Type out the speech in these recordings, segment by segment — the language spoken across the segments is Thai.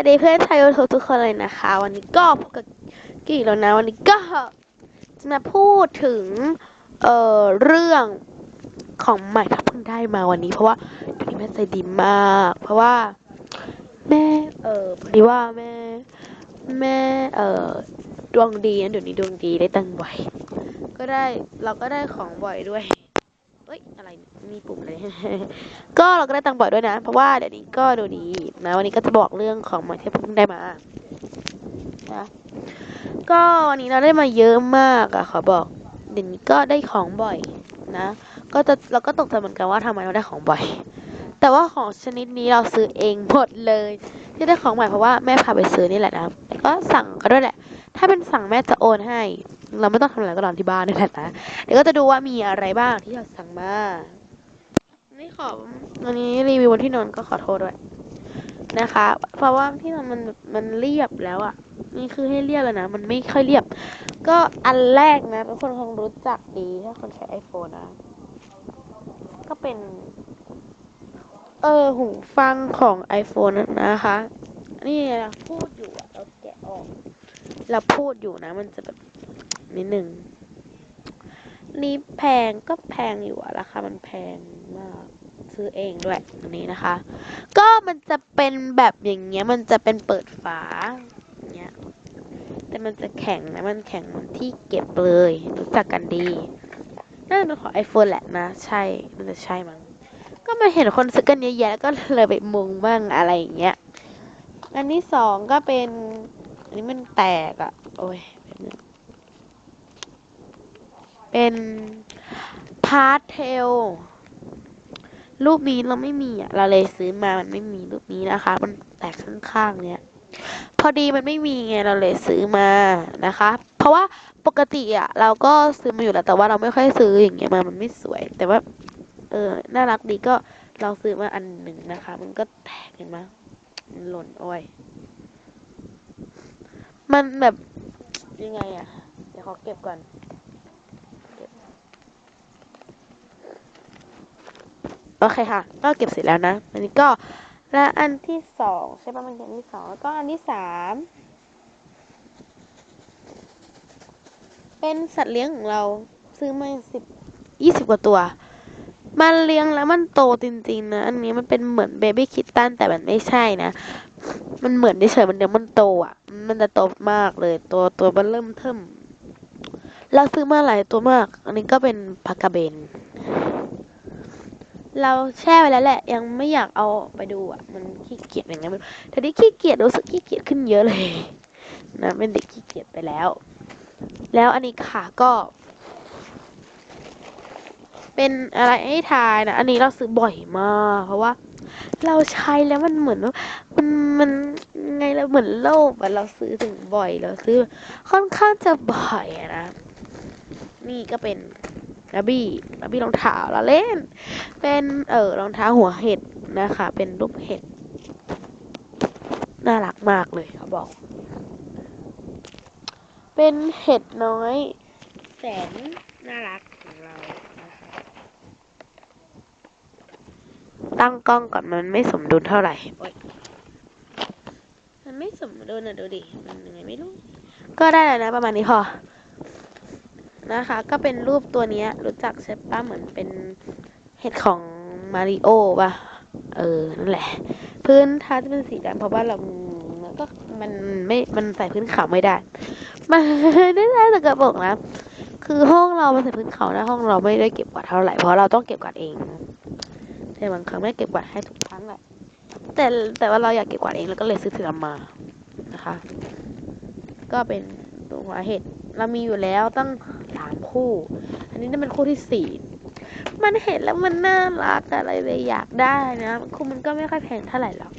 วัสดีเพื่อนชาวยูทูบทุกคนเลยนะคะ วันนี้ก็พบกับกี่แล้วนะวันนี้ก็จะมาพูดถึงเอ่อเรื่องของใหม่ที่เพิ่งได้มาวันนี้ เพราะว่าเดี๋ยวนี้แม่ใจดีมาก เพราะว่า แม่เอ่อพอดีว่าแม่ แม่เอ่อดวงดีนะเดี๋ยวนี้ดวงดีได้ตังค์บ่อยก็ได้เราก็ได้ของบ่อยด้วย เอ้ยอะไรมีปุ่มอะไรก็เราก็ได้ตังค์บ่อยด้วยนะ เพราะว่าเดี๋ยวนี้ก็ดูดีนะวันนี้ก็จะบอกเรื่องของใหม่ที่เพิ่งได้มานะก็วันนี้เราได้มาเยอะมากอะขอบอกเดี๋ยวนี้ก็ได้ของบ่อยนะ ก็จะเราก็ตกใจเหมือนกันว่าทำไมเราได้ของบ่อย แต่ว่าของชนิดนี้เราซื้อเองหมดเลย ที่ได้ของใหม่เพราะว่าแม่พาไปซื้อนี่แหละนะก็สั่งก็ด้วยแหละ ถ้าเป็นสั่งแม่จะโอนให้ เราไม่ต้องทำอะไรก็นอนที่บ้านนี่แหละนะเดี๋ยวก็จะดูว่ามีอะไรบ้างที่เราสั่งมานี่ขอวันนี้รีวิวบนที่นอนก็ขอโทษด้วยนะคะ เพราะว่าที่นอนมันมันเรียบแล้วอะ่ะนี่คือให้เรียบแล้วนะ มันไม่ค่อยเรียบ ก็อันแรกนะทุกคนคงรู้จักดีถ้าคนใช้ iPhone นะ ก็เป็น เออหูฟังของ iPhone นะคะ นี่เราพูดอยู่อะเราแกะออก เราพูดอยู่นะ มันจะแบบนิดหนึ่งนี่แพงก็แพงอยู่อะราคามันแพงมากซื้อเองด้วยอันนี้นะคะ ก็มันจะเป็นแบบอย่างเงี้ย มันจะเป็นเปิดฝาอย่างเงี้ยแต่มันจะแข็งนะมันแข็งมือนที่เก็บเลยรู้จักกันดีน่าจะเป็นของ iPhone แหละนะ ใช่มันจะใช่มั้ง ก็มาเห็นคนซื้อกันเยอะแยะก็เลยไปมุงบ้างอะไรอย่างเงี้ย อันที่สองก็เป็น อันนี้มันแตกอะโอ้ยเป็นพาร์ทเทลรูปนี้เราไม่มีอะ เราเลยซื้อมา มันไม่มีรูปนี้นะคะ มันแตกข้างๆ เนี่ย พอดีมันไม่มีไง เราเลยซื้อมานะคะ เพราะว่าปกติอะ เราก็ซื้อมาอยู่แล้ว แต่ว่าเราไม่ค่อยซื้ออย่างเงี้ยมา มันไม่สวย แต่ว่า เออ น่ารักดีก็เราซื้อมาอันหนึ่งนะคะ มันก็แตกเห็นไหมมันหล่นอ้ยมันแบบยังไงอะ เดี๋ยวขอเก็บก่อนโอเคค่ะ ก็เก็บเสร็จแล้วนะ อันนี้ก็และอันที่สองใช่ป่ะมันอันที่สองแล้วก็อันที่สามเป็นสัตว์เลี้ยงของเรา ซื้อมาสิบยี่สิบกว่าตัว มันเลี้ยงแล้วมันโตจริงๆนะอันนี้มันเป็นเหมือนเบบี้คิตตันแต่มันไม่ใช่นะ มันเหมือนเฉยๆมันเดี๋ยวมันโตอะ มันจะโตมากเลย ตัวตัวมันเริ่มเทิมเราซื้อมาหลายตัวมาก อันนี้ก็เป็นปากกาเบน เราแช่ไว้แล้วแหละ ยังไม่อยากเอาไปดูอะ มันขี้เกียจอย่างเงี้ยแต่ที่ขี้เกียจรู้สึกขี้เกียจขึ้นเยอะเลยนะเป็นเด็กขี้เกียจไปแล้ว แล้วอันนี้ค่ะก็ เป็นอะไรให้ทายนะ อันนี้เราซื้อบ่อยมาก เพราะว่า เราใช้แล้วมันเหมือนว่ามันมันไงเราเหมือนโลภอะเราซื้อถึงบ่อยเราซื้อ ค่อนข้างจะบ่อยนะ นี่ก็เป็นกระบี่กระบี่รองเท้าเราเล่น เป็นเออรองเท้าหัวเห็ดนะคะ เป็นรูปเห็ด น่ารักมากเลยเขาบอก เป็นเห็ดน้อย แสนน่ารักของเรานะคะ ตั้งกล้องก่อนมันไม่สมดุลเท่าไหร่โอ๊ยมันไม่สมดุลนะดูดิ มันยังไงไม่รู้ ก็ได้แล้วนะประมาณนี้พอ นะคะ ก็เป็นรูปตัวเนี้ยรู้จักใช่ปะเหมือนเป็นเห็ดของมาริโอป่ะ เออ นั่นแหละ พื้นท้าจะเป็นสีดำเพราะว่าเรามันก็มันไม่ มันใส่พื้นขาวไม่ได้ มันได้ได้แต่กระบอกนะ คือห้องเรามันใส่พื้นขาวนะห้องเราไม่ได้เก็บกวาดเท่าไหร่เพราะเราต้องเก็บกวาดเอง แต่บางครั้งไม่เก็บกวาดให้ทุกครั้งแหละแต่แต่ว่าเราอยากเก็บกวาดเองแล้วก็เลยซื้อสีดำมานะคะ ก็เป็นตัวเห็ดเรามีอยู่แล้วตั้งสามคู่ อันนี้นี่เป็นคู่ที่สี่มันเห็นแล้วมันน่ารักอะไรเลยอยากได้นะคู่มันก็ไม่ค่อยแพงเท่าไหร่หรอก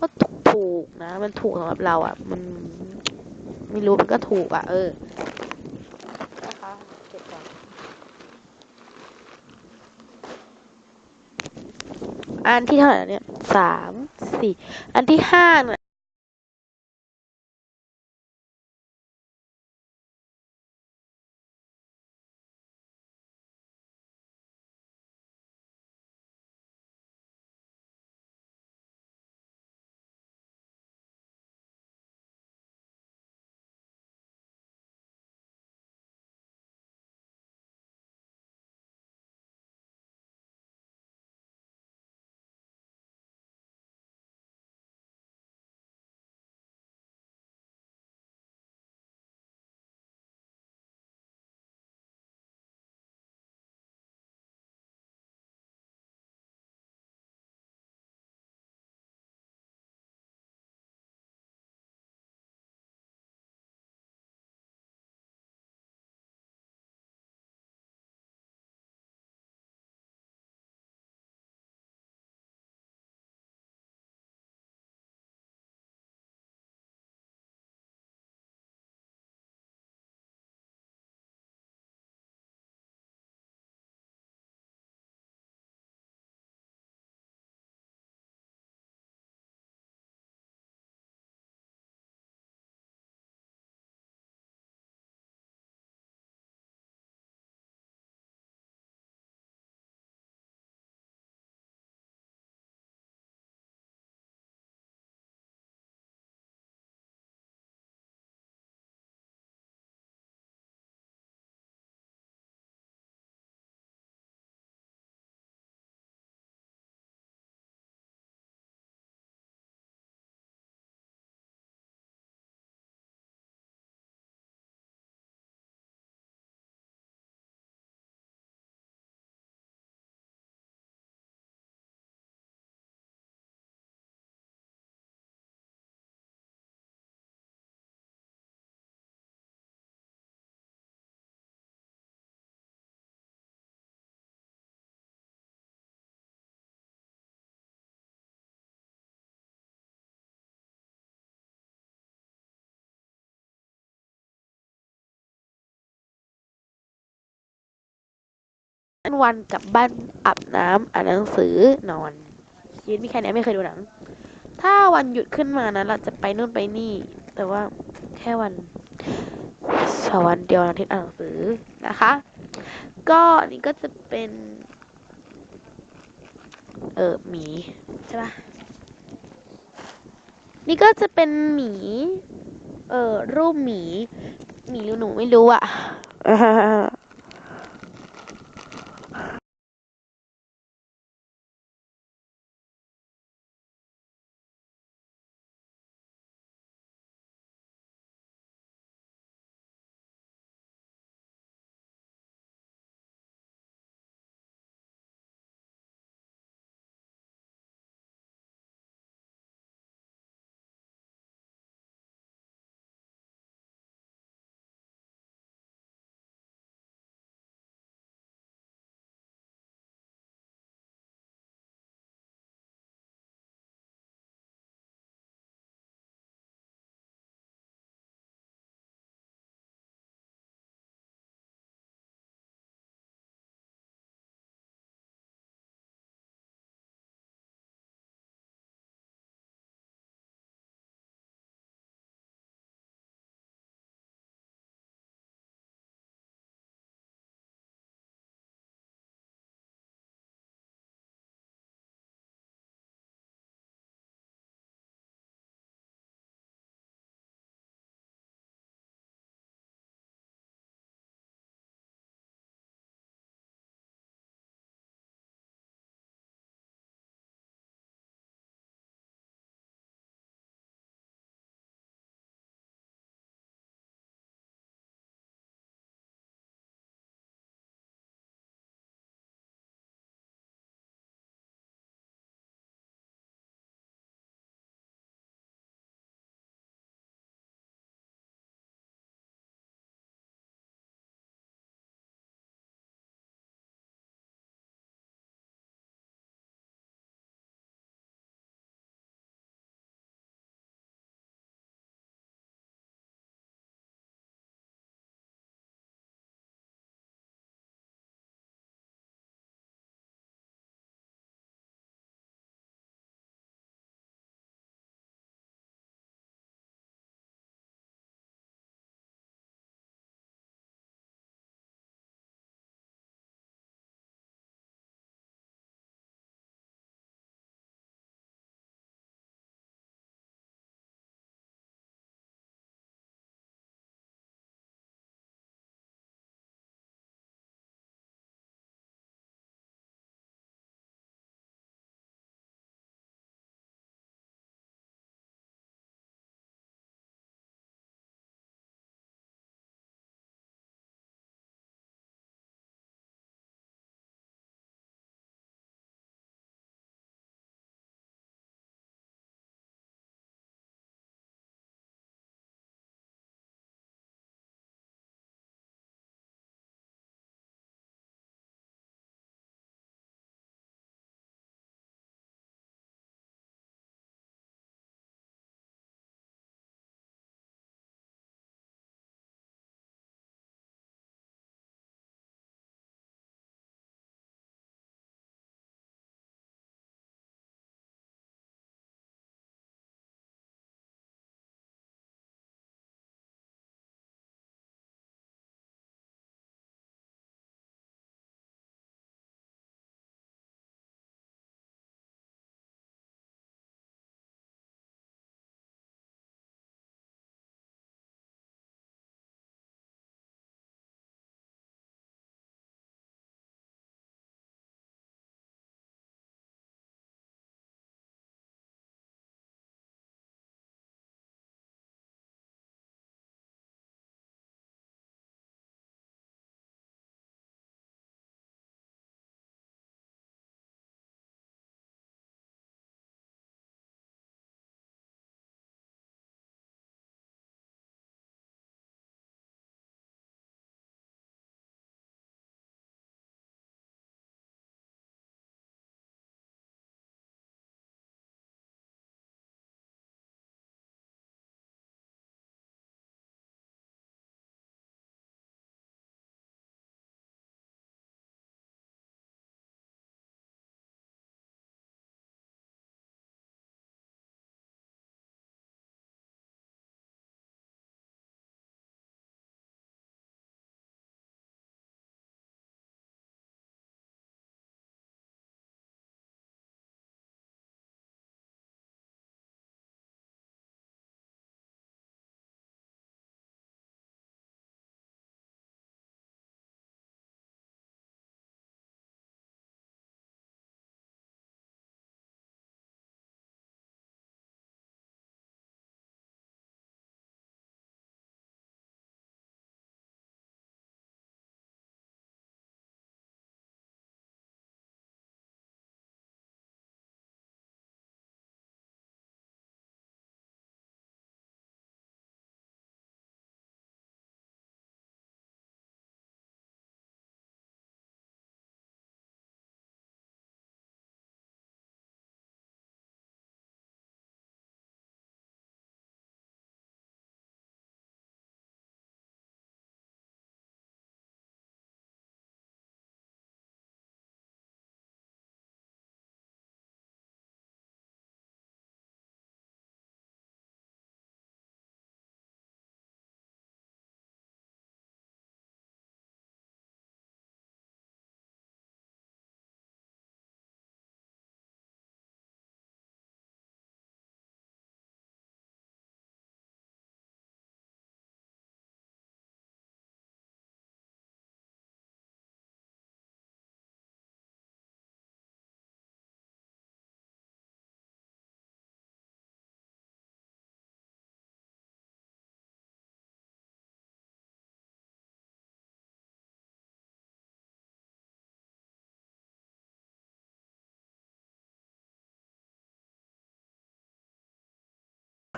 ก็ถูกๆนะ มันถูกสำหรับเราอะ มันไม่รู้มันก็ถูกอะ เออ นะคะเก็บก่อน อันที่เท่าไหร่เนี่ยสามสี่อันที่ห้าเนี่ย วันกลับบ้านอาบน้ำอ่านหนังสือนอนชีวิตมีแค่นี้ไม่เคยดูหนัง ถ้าวันหยุดขึ้นมานะเราจะไปนู่นไปนี่ แต่ว่าแค่วันสาวันเดียววันอาทิตย์อ่านหนังสือนะคะ ก็นนี่ก็จะเป็น เออหมีใช่ปะนี่ก็จะเป็นหมี เออรูปหมี หมีหรือหนูไม่รู้อะ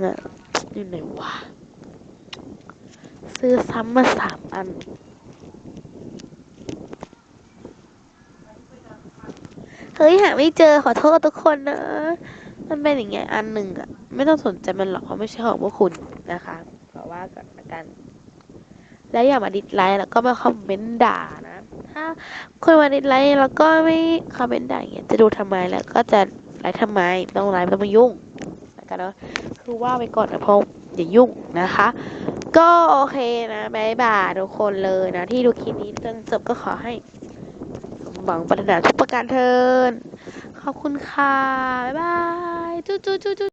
อะอยู่ไหนวะ ซื้อซ้ำมาสามอัน เฮ้ย หาไม่เจอขอโทษทุกคนนะ มันเป็นอย่างเงี้ยอันหนึ่งอะไม่ต้องสนใจมันหรอกเพราะไม่ใช่ของพวกคุณนะคะขอว่ากันละกัน แล้วอย่ามาดิสไลค์แล้วก็มาคอมเมนต์ด่านะ ถ้าคุณมาดิสไลค์แล้วก็ไม่คอมเมนต์ด่าอย่างเงี้ยจะดูทำไมแล้วก็จะไลค์ทำไม ต้องไลค์ไม่ต้องมายุ่งนะคะเนาะ คือว่าไปก่อนนะเพราะอย่ายุ่งนะคะ ก็โอเคนะบายบายทุกคนเลยนะ ที่ดูคลิปนี้จนจบก็ขอให้สมหวังปรารถนาทุกประการเทินขอบคุณค่ะ บ๊ายบายจุ๊จุ๊จุ๊จุ๊